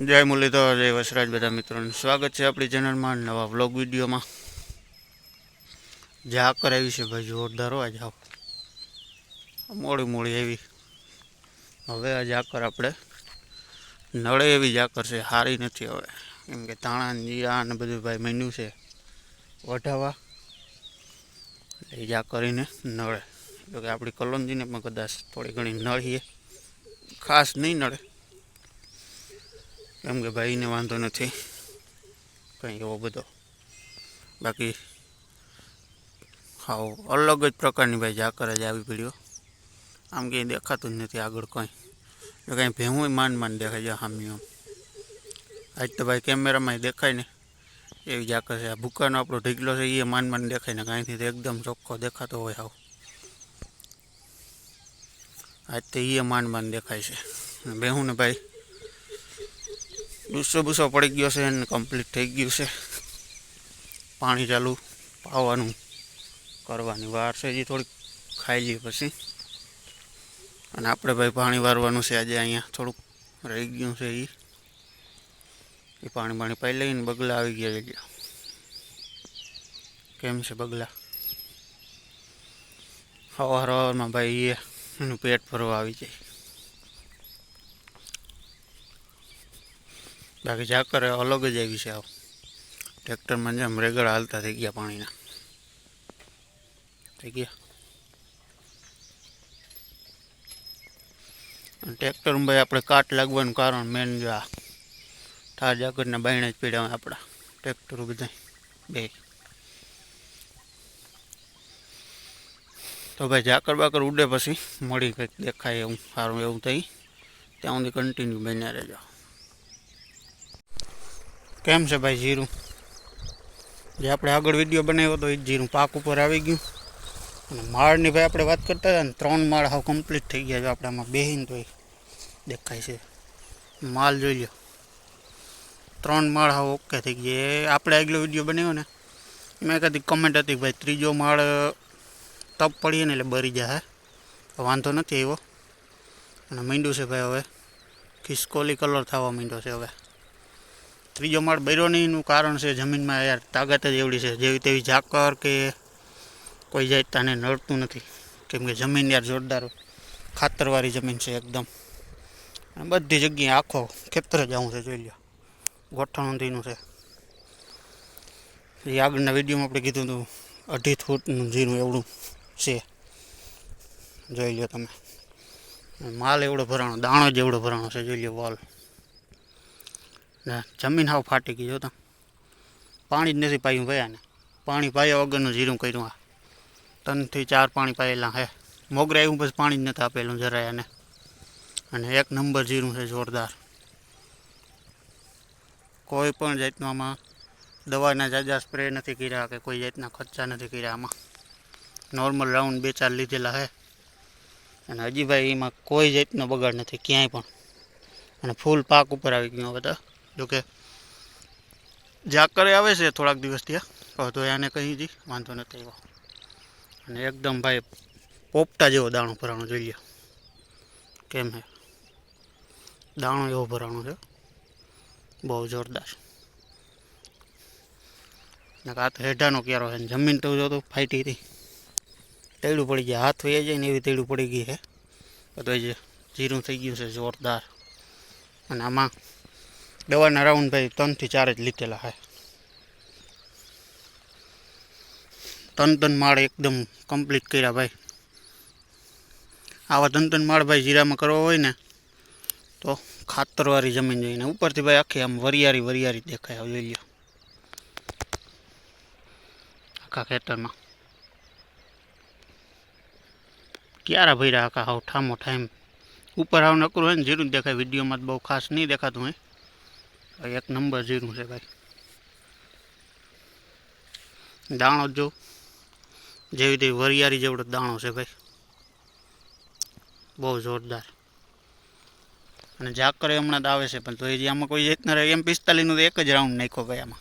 જય મુરલીધર, જય વસરાજ બધા મિત્રોને. સ્વાગત છે આપણી ચેનલમાં નવા વ્લોગ વિડીયોમાં. ઝાકર આવી છે ભાઈ, જોરદાર હોય જાવ મોડી મોડી એવી હવે આ ઝાકર આપણે નળે એવી ઝાકર છે સારી નથી હવે. કેમ કે તાણા જીરા ને બધું ભાઈ મેન્યુ છે, વઢાવા. એ ઝાકરીને નળે. જોકે આપણી કલોંજીને પણ કદાચ થોડી ઘણી નળીએ. ખાસ નહીં નળે. કેમ કે ભાઈને વાંધો નથી. કંઈ એવો બધો. બાકી હાવ અલગ જ પ્રકારની ભાઈ ઝાકર જ આવી પડ્યો આમ કંઈ દેખાતું જ નથી આગળ કંઈ. એ કાંઈ ભેહું માંડ માંડ દેખાય છે હામી આમ. આજ તો ભાઈ કેમેરામાં દેખાય ને. એવી ઝાકર છે. આ ભૂકાનો આપણો ઢીકલો છે એ માંડ માંડ દેખાય ને કાંઈથી એકદમ ચોખ્ખો દેખાતો હોય હાવ. આજ તો એ માંડ માંડ દેખાય છે. બેહું ને ભાઈ ગુસ્સો બુસ્સો પડી ગયો છે અને કમ્પ્લીટ થઈ ગયું છે. પાણી ચાલુ, પાવાનું કરવાની વાર છે હજી થોડીક. ખાઈ લઈએ પછી. અને આપણે ભાઈ પાણી વારવાનું છે આજે અહીંયા. થોડુંક રહી ગયું છે એ એ પાણી પાણી પાઈ લઈને બગલા આવી ગયા છે કેમ છે બગલા? સવાર સવારમાં ભાઈ એનું પેટ ભરવા આવી જાય. બાકી ઝાકર અલગ જ આવી છે આવ. ટ્રેક્ટરમાં જેમ રેગડ હાલતા થઈ ગયા પાણીના. થઈ ગયા. ટ્રેક્ટરમાં ભાઈ આપણે કાટ લાગવાનું કારણ મેન જો આ ઠાર ઝાકરના બાયણે જ પીડ્યા આપણા. ટ્રેક્ટરો બધા બે. તો ભાઈ ઝાકર બાકર ઉડે પછી મળી કંઈક દેખાય એવું, સારું એવું થઈ. ત્યાં સુધી કન્ટિન્યુ બન્યા રહેજો. કેમ છે ભાઈ જીરું? જે આપણે આગળ વીડિયો બનાવ્યો હતો એ જીરું પાક ઉપર આવી ગયું. અને માળની ભાઈ આપણે વાત કરતા હતા ને, ત્રણ માળ હાવ કમ્પ્લીટ થઈ ગયા છે આપણે આમાં બેહીને તો દેખાય છે. માલ જોઈ લો ત્રણ માળ હાવ ઓકે થઈ ગયા. આપણે આગલો વીડિયો બનાવ્યો ને, એમાં એકાદી કમેન્ટ હતી ભાઈ ત્રીજો માળ તપ પડીએ ને એટલે બરી જાય વાંધો નથી આવ્યો. અને મીંડું છે ભાઈ હવે. ખિસકોલી કલર થવા માંડ્યો છે હવે. ત્રીજો માળ બર્યો કારણ છે જમીનમાં યાર તાકાત જ એવડી છે. જેવી તેવી ઝાકર કે કોઈ જાતતાને નડતું નથી. કેમ કે જમીન યાર જોરદાર ખાતરવાળી જમીન છે એકદમ. બધી જગ્યાએ આખો ખેતર જ આવું છે, જોઈ લો ગોઠણુંથીનું છે. એ આગળના વિડીયોમાં આપણે કીધું હતું, અઢી ફૂટનું જીરું એવડું છે. જોઈ લો તમે. માલ એવડો ભરાણો, દાણો જ એવડો ભરાણો છે, જોઈ લો વાલ. જમીન હાવ ફાટી ગઈ જોતા પાણી જ નથી પાયું ભયાને પાણી પાયા વગરનું જીરું કર્યું આ. ત્રણથી ચાર પાણી પાયેલા હે. મોગરા એવું બસ પાણી જ નથી આપેલું જરાય એને અને એક નંબર જીરું છે જોરદાર. કોઈ પણ જાતનું આમાં દવાના જાજા સ્પ્રે નથી કર્યા કે કોઈ જાતના ખર્ચા નથી કર્યા આમાં. નોર્મલ રાઉન્ડ બે ચાર લીધેલા હે. અને હજી ભાઈ એમાં કોઈ જાતનો બગાડ નથી, ક્યાંય પણ. અને ફૂલ પાક ઉપર આવી ગયું તો. જોકે જાકરે આવે છે થોડાક દિવસ ત્યાં. તો એને કહી દી, વાંધો નથી આવ્યો. અને એકદમ ભાઈ પોપટા જેવો દાણો ભરાણો જોઈ લો કેમ હે? દાણો એવો ભરાણો છે. બહુ જોરદાર. ને તો હેઠાનો ક્યારો છે જમીન તો જો તો ફાઈટી હતી. તેડું પડી ગયા. હાથ થઈ જાય ને એવી તેડું પડી ગઈ છે. તો જે જીરું થઈ ગયું છે, જોરદાર. અને આમાં દવાના રાઉન્ડ ભાઈ ત્રણથી ચાર જ લીધેલા છે. ત્રણ ત્રણ માળ એકદમ કમ્પ્લીટ કર્યા ભાઈ. આવા ત્રણ ત્રણ માળ ભાઈ જીરામાં કરવો હોય ને, તો ખાતરવાળી જમીન જોઈને ઉપરથી ભાઈ આખી આમ વરિયારી વરિયારી દેખાય જોઈ લ્યો. આખા ખેતરમાં. ક્યારે ભર્યા આખા હાવ ઠામો ઠામ. ઉપર હાવ નકરું હોય ને, જીરું દેખાય. વિડીયોમાં બહુ ખાસ નહીં દેખાતું હોય. એક નંબર જીરું છે ભાઈ. દાણો જો જેવી તેવી વરિયારી જેવડો દાણો છે ભાઈ. બહુ જોરદાર. અને ઝાકરે હમણાં જ આવે છે, પણ તો એ આમાં કોઈ રીતના એમ પિસ્તાલીસનું તો એક જ રાઉન્ડ નાખ્યો ભાઈ આમાં.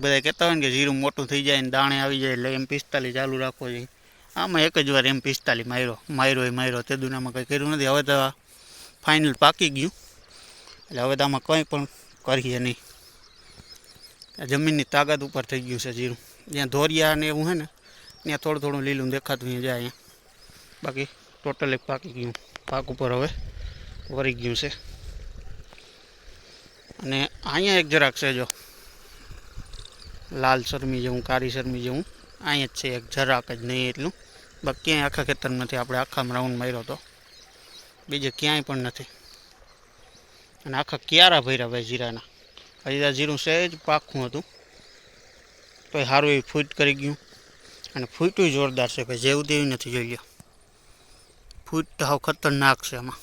બધા કહેતા હોય ને કે જીરું મોટું થઈ જાય ને દાણે આવી જાય એટલે એમ પિસ્તાલીસ ચાલુ રાખવો જોઈએ આમાં એક જ વાર એમ પિસ્તાલીસ માર્યો માર્યો એ માર્યો. તે દુનિયામાં કંઈ કર્યું નથી. હવે તો ફાઇનલ પાકી ગયું. એટલે હવે તો આમાં કંઈ પણ કરીએ નહીં. જમીનની તાકાત ઉપર થઈ ગયું છે જીરું. જ્યાં ધોરિયા ને એવું છે ને, ત્યાં થોડું થોડું લીલું દેખાતું જાય અહીંયા. બાકી ટોટલી પાકી ગયું. પાક ઉપર હવે વળી ગયું છે. અને અહીંયા એક જરાક છે જો, લાલ શરમી જેવું, કાળી શરમી જેવું. અહીંયા જ છે એક, જરાક જ નહીં એટલું. બાકી ક્યાંય આખા ખેતરમાંથી આપણે આખામાં રાઉન્ડ માર્યો હતો બીજે ક્યાંય પણ નથી. અને આખા ક્યારા ભર્યા ભાઈ જીરાના. હજી આ જીરું સહેજ પાખું હતું. તોય સારું એવી ફૂટ કરી ગયું. અને ફૂટું જોરદાર છે ભાઈ, જેવું તેવું નથી, જોઈ લ્યો. ફૂટ તો હાવ ખતરનાક છે આમાં.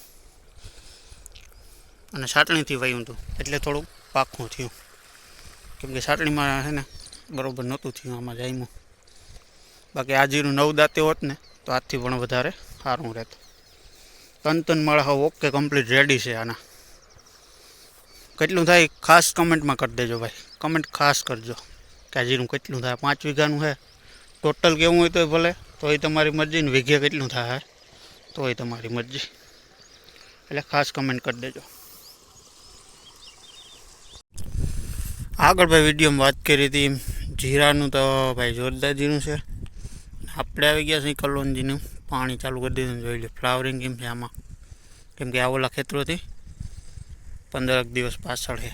અને સાટણીથી વયું હતું, એટલે થોડું પાખું થયું. કેમ કે સાટણીમાં છે ને, બરાબર નહોતું થયું આમાં જાયમું. બાકી આ જીરું નવ દાંતે હોત ને, તો આજથી પણ વધારે સારું રહેતું. તન તન માળા ઓકે કમ્પ્લીટ રેડી છે આના. કેટલું થાય ખાસ કમેન્ટમાં કરી દેજો ભાઈ. કમેન્ટ ખાસ કરજો. કે જીરું કેટલું થાય? પાંચ વીઘાનું છે. ટોટલ કેવું હોય તોય ભલે. તોય તમારી મરજી ને વીઘે કેટલું થાય? તોય તમારી મરજી. એટલે ખાસ કમેન્ટ કરી દેજો. આગળ ભાઈ વિડીયોમાં વાત કરી હતી જીરાનું તો ભાઈ જોરદાર જીરું છે. આપણે આવી ગયા છીએ કલોનજીનું. પાણી ચાલુ કરી દીધું જોઈ લે. ફ્લાવરિંગ કેમ છે આમાં? કેમ કે આ ઓલા ખેતરોથી પંદરક દિવસ પાછળ છે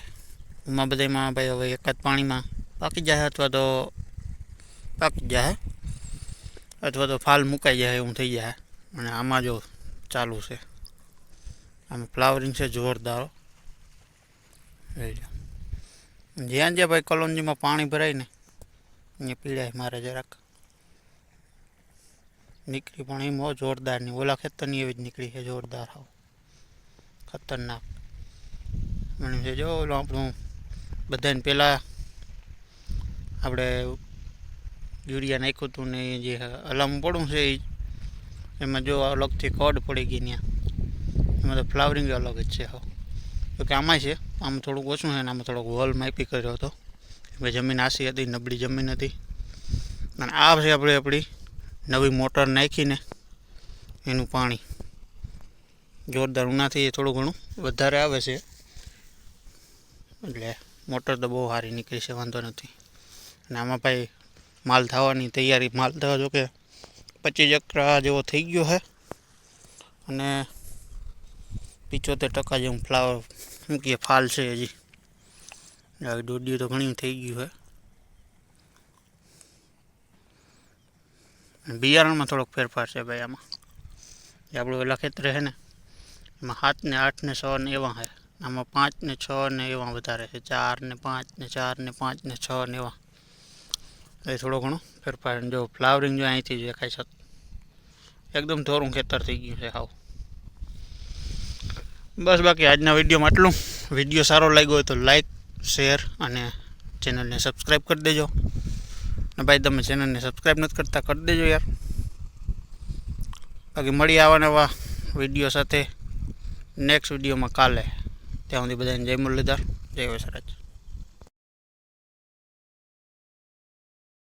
એમાં બધામાં ભાઈ હવે એકાદ પાણીમાં પાકી જાય અથવા તો પાકી જાય અથવા તો ફાલ મુકાઈ જાય એવું થઈ જાય અને આમાં જો ચાલુ છે. આમાં ફ્લાવરિંગ છે જોરદાર જોઈ લો. જ્યાં જ્યાં ભાઈ કલોંજીમાં પાણી ભરાય ને, અહીંયા પીડાય મારે જરાક. નીકળી પણ એમ હો જોરદાર નહીં ઓલા ખેતરની એવી જ નીકળી છે જોરદાર હાવ. ખતરનાક. છે. જો ઓલું આપણું બધાને પહેલાં આપણે યુરિયા નાખ્યું હતું ને જે અલામ પડું છે એ એમાં જો અલગથી કડ પડી ગઈ ત્યાં. એમાં તો ફ્લાવરિંગ અલગ જ છે તો કે આમાં છે, આમ થોડુંક ઓછું છે ને આમાં થોડોક વોલ માપી કર્યો હતો. કે જમીન આસી હતી, નબળી જમીન હતી. અને આ છે આપણે આપણી નવી મોટર નાખીને એનું પાણી. જોરદાર ઉનાથી થોડું ઘણું વધારે આવે છે. એટલે મોટર તો બહુ સારી નીકળી છે, વાંધો નથી. અને આમાં ભાઈ માલ થવાની તૈયારી, માલ થવા જો કે પચીસ એકરા જેવો થઈ ગયો છે. અને પિચોતેર ટકા જેવું ફ્લાવર શું કહીએ ફાલ છે હજી. દોડ્યું તો ઘણી થઈ ગયું છે. બિયારણમાં થોડોક ફેરફાર છે ભાઈ આમાં. જે આપણું ઓલા ખેતરે છે ને, એમાં સાત ને આઠ ને છ ને એવા છે. આમાં પાંચ ને છ ને એવા વધારે છે. ચાર ને પાંચ ને ચાર ને પાંચ ને છ ને એવા. એ થોડો ઘણો ફેરફાર. જો ફ્લાવરિંગ જો અહીંથી જ દેખાય છે. એકદમ ધોરું ખેતર થઈ ગયું છે હાવ. બસ બાકી આજના વિડીયોમાં આટલું. વીડિયો સારો લાગ્યો હોય તો લાઈક, શેર અને ચેનલને સબસ્ક્રાઈબ કરી દેજો. ને ભાઈ તમે ચેનલને સબસ્ક્રાઈબ નથી કરતા, કરી દેજો યાર. બાકી મળી આવા નવા વીડિયો સાથે. નેક્સ્ટ વિડીયોમાં કાલે. ત્યાં સુધી બધાને જય મુરલીધર. જય વસરાજ